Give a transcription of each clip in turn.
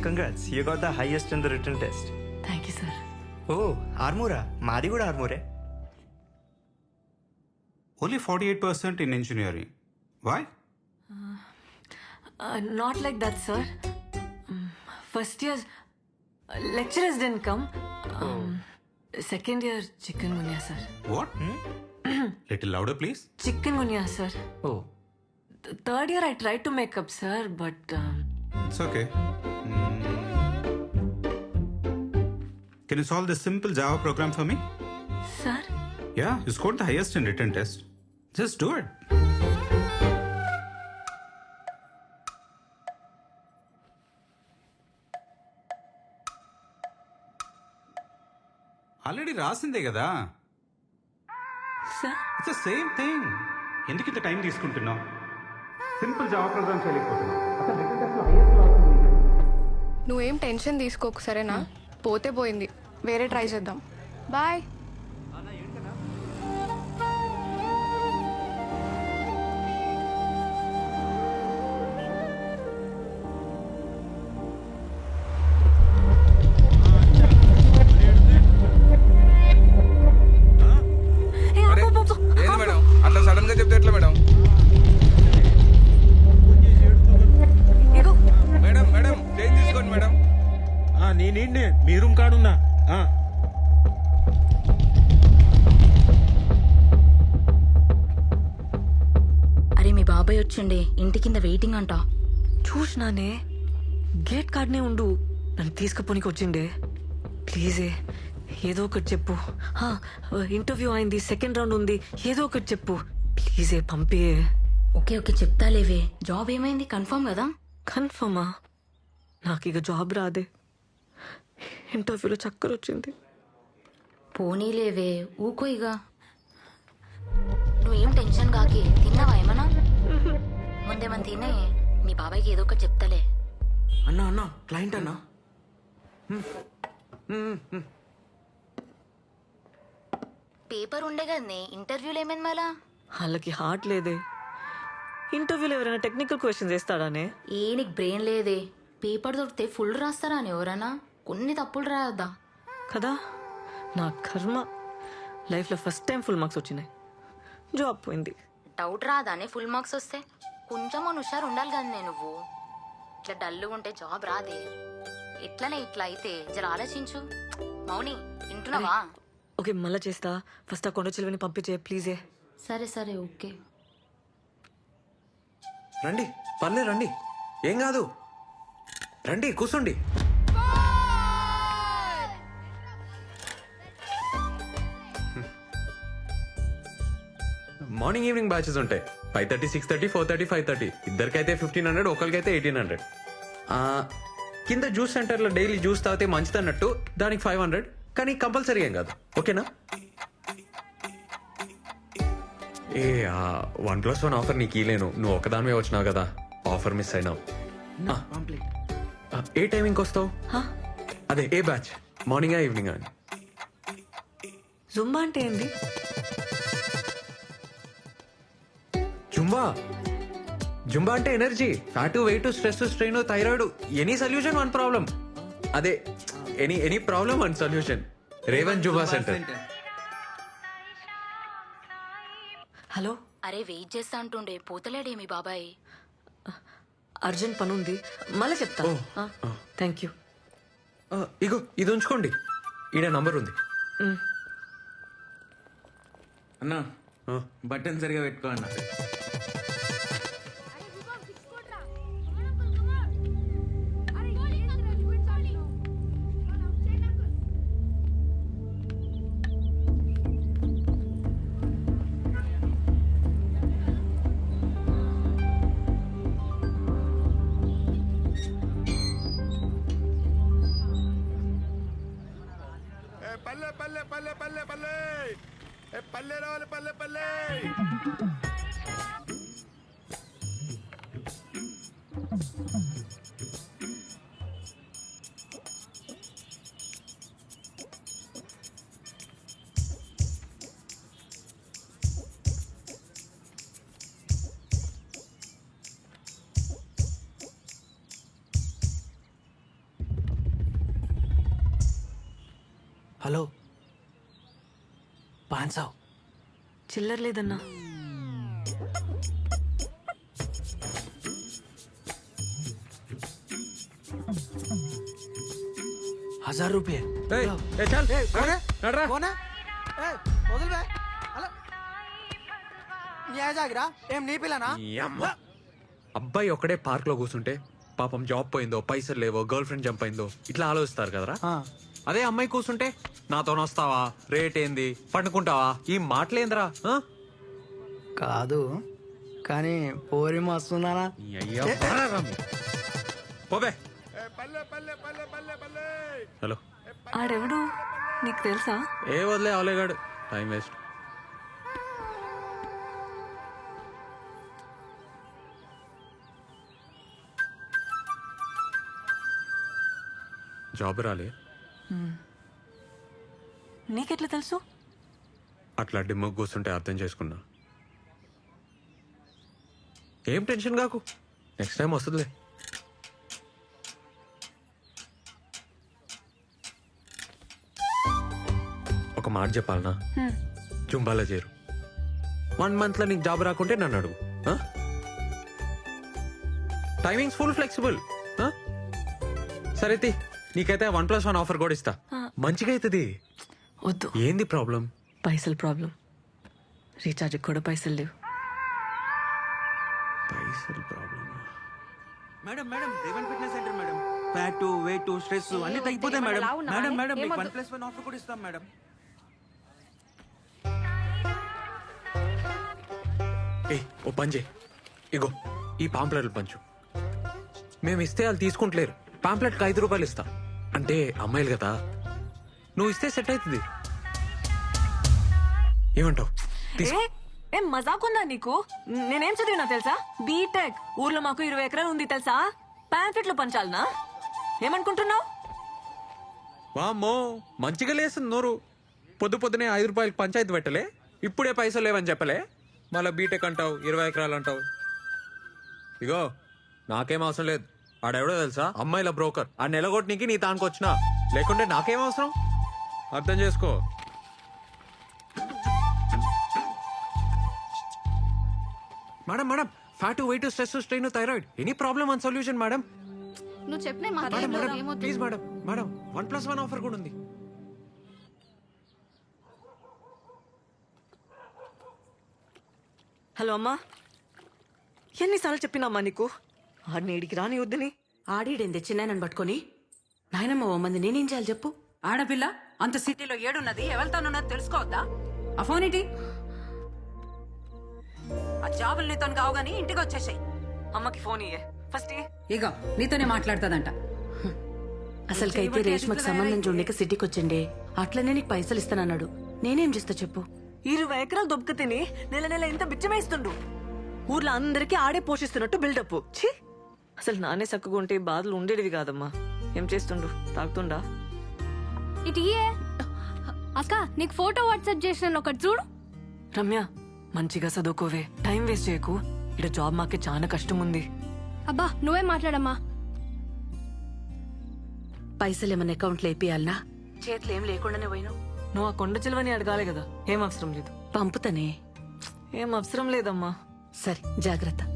Congrats you got the highest in the written test thank you sir oh ఆర్మూరా మాది కూడా ఆర్మూరే Only 48% in engineering. Why? Not like that sir first year lecturers then come second year chikungunya sir What? Little louder, please. Chikungunya sir oh third year I try to make up sir but It's okay. Mm. Can you solve this simple Java program for me? Sir Yeah, you scored the highest in written test. Just do it. Already రాసిందే కదా sir it's same thing ఎందుకు ఇంత time తీసుకుంటున్నావు simple Java programme చేయలేకపోతున్నావు నువ్వేం tension తీసుకోకు సరేనా? పోతే పోయింది. వేరే try చేద్దాం. బాయ్. వచ్చిండే ఇంటి కింద వెయిటింగ్ అంట. చూసినానే. గేట్ కార్డ్నే ఉండు. నన్ను తీసుకుపోనికి వచ్చిండే. ప్లీజే ఏదో ఒకటి చెప్పు. ఇంటర్వ్యూ అయింది సెకండ్ రౌండ్ ఉంది. ఏదో ఒకటి చెప్పు. ప్లీజే పంపే. ఓకే ఓకే చెప్తా లేవే. జాబ్ ఏమైంది? కన్ఫర్మ్ కదా? కన్ఫర్మా నాకు ఇక జాబ్ రాదే. ఇంటర్వ్యూలో చక్కర వచ్చింది పోనీ లేవే ఊకో ఇక. నువ్వేం టెన్షన్ కాకి తిన్నావా ఏమన్నా? ముందేమన్నా తినే మీ బాబాయ్కి ఏదో ఒకటి చెప్తాలే. అన్నా అన్నా క్లయింట్ అన్నా. పేపర్ ఉండే కదనే ఇంటర్వ్యూలు ఏమైంది మళ్ళా? వాళ్ళకి హార్ట్ లేదే. ఇంటర్వ్యూలో ఎవరైనా టెక్నికల్ క్వశ్చన్స్ వేస్తాడానే? ఏ నీకు బ్రెయిన్ లేదే? పేపర్ దొరికితే ఫుల్ రాస్తారా అని ఎవరన్నా కొన్ని తప్పులు రాయొద్దా? కదా? నా కర్మ. లైఫ్లో ఫస్ట్ టైం ఫుల్ మార్క్స్ వచ్చినాయి. జాబ్ పోయింది. డౌట్ రాదానే ఫుల్ మార్క్స్ వస్తే? కొంచెం హుషారు ఉండాలి కదా నువ్వు. ఇట్లా డల్లుగా ఉంటే జాబ్ రాదే. ఎట్లనే ఇట్లా అయితే జర ఆలోచించు. మౌని వింటున్నావా? ఓకే మళ్ళా చేస్తా. ఫస్ట్ ఆ కొండ చిలువని పంపించే ప్లీజే. సరే సరే ఓకే. రండి పర్లే రండి. ఏం కాదు. రండి కూర్చోండి. మార్నింగ్ ఈవినింగ్ బ్యాచెస్ ఉంటాయి. Five thirty six thirty four thirty five thirty. ఇద్దరికైతే fifteen hundred ఒకరికైతే ఎయిటీన్ హండ్రెడ్. కింద జ్యూస్ సెంటర్లో డైలీ జ్యూస్ తాగితే మంచిది అన్నట్టు దానికి ఫైవ్ హండ్రెడ్. కానీ కంపల్సరీ ఏం కాదు. ఓకేనా? ఏ వన్ ప్లస్ వన్ ఆఫర్ నీకు ఇలేను నువ్వు ఒకదానివే వచ్చినావు కదా. ఆఫర్ మిస్ అయినావు. ఏ టైమింగ్కి వస్తావు? అదే ఏ బ్యాచ్? మార్నింగా ఈవినింగ్ అని. జుంబా అంటే ఏంది? జుంబా. జుంబా అంటే energy. Fat weight stress strain thyroid. Any solution one problem. అదే any any problem one solution. Revan Zumba centre. Hello? అరే వెయిట్ చేస్తా అంటుండే. పోతలేడే మీ బాబాయ్. అర్జెంట్ పని ఉంది మళ్ళీ చెప్తా. Thank you. ఇగో ఇది ఉంచుకోండి. ఈడ నంబర్ ఉంది. అన్నా ఆ, బటన్ సరిగా పెట్టుకో అన్న. పల్లె రావాలి పల్లె పల్లె. హలో. పాన్సావ్. చిల్లర లేదన్నా. హజార్ రూపాయ. ఏయ్, ఏ నీ పిల్లనా. అబ్బాయి ఒక్కడే పార్క్లో కూర్చుంటే పాపం జాబ్ పోయిందో పైసలు లేవో గర్ల్ ఫ్రెండ్ జంప్ అయిందో ఇట్లా ఆలోచిస్తారు కదరా? అదే అమ్మాయి కూర్చుంటే నాతో వస్తావా రేట్ ఏంది? పండుకుంటావా? ఈ మాటలేందిరా ఆ? కాదు కానీ పోరి మస్తున్నానా? ఈ అయ్యా బారారా మీరు. పోబే. ఏ పల్లె పల్లె పల్లె పల్లె పల్లె హలో. ఆడెవడు? నీకు తెలుసా? ఏ వదిలే అవలేగాడు టైం వేస్ట్. జాబ్ రాలే? నీకెట్లా తెలుసు? అట్లా డిమ్మకు కూర్చుంటే అర్థం చేసుకున్నా. ఏం టెన్షన్ కాకు? నెక్స్ట్ టైం వస్తుందిలే. ఒక మాట చెప్పాలనా? జుంబాలో చేరు. వన్ మంత్లో నీకు జాబ్ రాకుంటే నన్ను అడుగు. టైమింగ్స్ ఫుల్ ఫ్లెక్సిబుల్ సరే నీకైతే వన్ ప్లస్ వన్ ఆఫర్ కూడా ఇస్తా. మంచిగా అవుతుంది వద్దు. ఏంది ప్రాబ్లం? పైసలు ప్రాబ్లం. రీఛార్జ్ కూడా పైసలు లేవు. పైసలు problem madam madam Revan fitness centre madam. Fat weight stress అన్ని తగ్గిపోతాయి మేడం. మేడం మేడం మీకు వన్ ప్లస్ వన్ ఆఫర్ కూడా ఇస్తాం మేడం. ఏ ఓ పని చేయి. ఇగో ఈ పాంప్లెట్లు పంచు. మేము ఇస్తే వాళ్ళు తీసుకుంటలేరు. పాంప్లెట్కి ఐదు రూపాయలు ఇస్తా. అంటే అమ్మాయిలు కదా నువ్వు ఇస్తే సెట్ అవుతుంది. ఏమంటావు? తీసుకో. ఏ ఏం మజాక్ ఉందా నీకు? నేనేం చదివినా తెలుసా? బీటెక్ ఊర్లో మాకు ఇరవై ఎకరాలు ఉంది తెలుసా? ప్యాంఫెట్లు పంచాలనా? ఏమనుకుంటున్నావు? వామ్మో మంచిగా లేస్తుంది నోరు. పొద్దు పొద్దునే ఐదు రూపాయలకి పంచాయతీ పెట్టలే. ఇప్పుడే పైసలు లేవని చెప్పలే. మళ్ళీ బీటెక్ అంటావు ఇరవై ఎకరాలు అంటావు. ఇగో నాకేం అవసరం లేదు. ఆడెవడో తెలుసా? అమ్మాయిల బ్రోకర్. ఆ నెలగొట్టనికి నీ తానికి వచ్చినా లేకుంటే నాకేం అవసరం? అర్థం చేసుకో. Madam madam fat weight stress strain thyroid any problem one solution madam నువ్వు చెప్పిన madam madam please madam madam one plus one offer కూడా ఉంది. హలో అమ్మా. ఎన్నిసార్లు చెప్పినామ్మా నీకు? ఆడిని ఇడికి రాని వద్దని. ఆడిడేం తెచ్చినానని పట్టుకొని. నాయనమ్మ ఓ మంది నేనేం చేయాలి చెప్పు? ఆడపిల్ల? అంత సిటీలో ఏడున్నది ఎవరితోనున్నది తెలుసుకోవద్దా? ఆ ఫోన్ ఏంటి? ఆ జాబులు నీతో కావు గానీ ఇంటికి వచ్చేసాయి. అమ్మకి ఫోన్ ఇయ్యే. ఫస్ట్. ఇగో నీతోనే మాట్లాడుతుందంట. అసలుకైతే రేష్మకు సంబంధం చూడలేక సిటీకి వచ్చిండే అట్లనే నీకు పైసలు ఇస్తానన్నాడు నేనేం చేస్తా చెప్పు? ఇరవై ఎకరాలు దొబ్బక తిని నెల నెల ఇంత బిచ్చమేస్తుండు. ఊర్లో అందరికీ ఆడే పోషిస్తున్నట్టు బిల్డప్ ఛీ! అసలు నానే చక్కగా ఉంటే ఈ బాధలు ఉండేటివి కాదమ్మా. ఏం చేస్తుండు? తాగుతుండా? ఇటు ఇయే అక్క నీకు ఫోటో వాట్సాప్ చేసిన ఒకటి చూడు. రమ్య మంచిగా చదువుకోవే. టైం వేస్ట్ చేయకు. ఇక్కడ జాబ్ మాకే చాలా కష్టం ఉంది అబ్బా నువ్వే మాట్లాడమ్మా. పైసలు ఏమన్నా అకౌంట్లో వేపియాలనా? చేతులు ఏం లేకుండానే పోయినావు. నువ్వు ఆ కొండ చిలువని అడగాలి కదా. ఏం అవసరం లేదు. పంపుతానే. ఏం అవసరం లేదమ్మా. సరే జాగ్రత్త.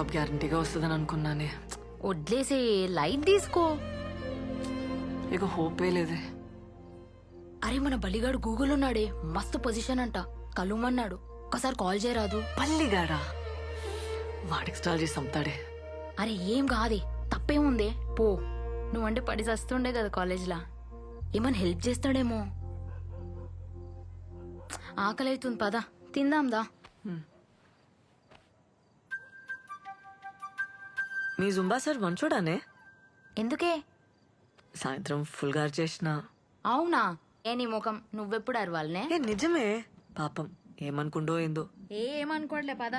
జాబ్ గ్యారంటీగా వస్తుందని అనుకున్నానే. వడ్లేసే లైట్ తీసుకో. ఇక హోపే లేదే. అరే మన బలిగాడు గూగుల్ ఉన్నాడే మస్తు పొజిషన్ అంట. కలుమన్నాడు ఒకసారి కాల్ చేయరాదు పల్లిగాడా వాడికి స్టాల్ చేసి అమ్ముతాడే అరే ఏం కాదే తప్పేముందే పో. నువ్వంటే పడి చస్తుండే కదా కాలేజ్లా. ఏమైనా హెల్ప్ చేస్తాడేమో. ఆకలి అవుతుంది పద తిందాందా మీ జుంబా సార్ మంచోడానే? ఎందుకే? సాయంత్రం ఫుల్ గారు చేసిన. అవునా? ఏ నీ ముఖం? నువ్వెప్పుడు అరవాలనే? ఏ నిజమే. పాపం. ఏమనుకుండో ఏందో. ఏమనుకోవట్లే పద.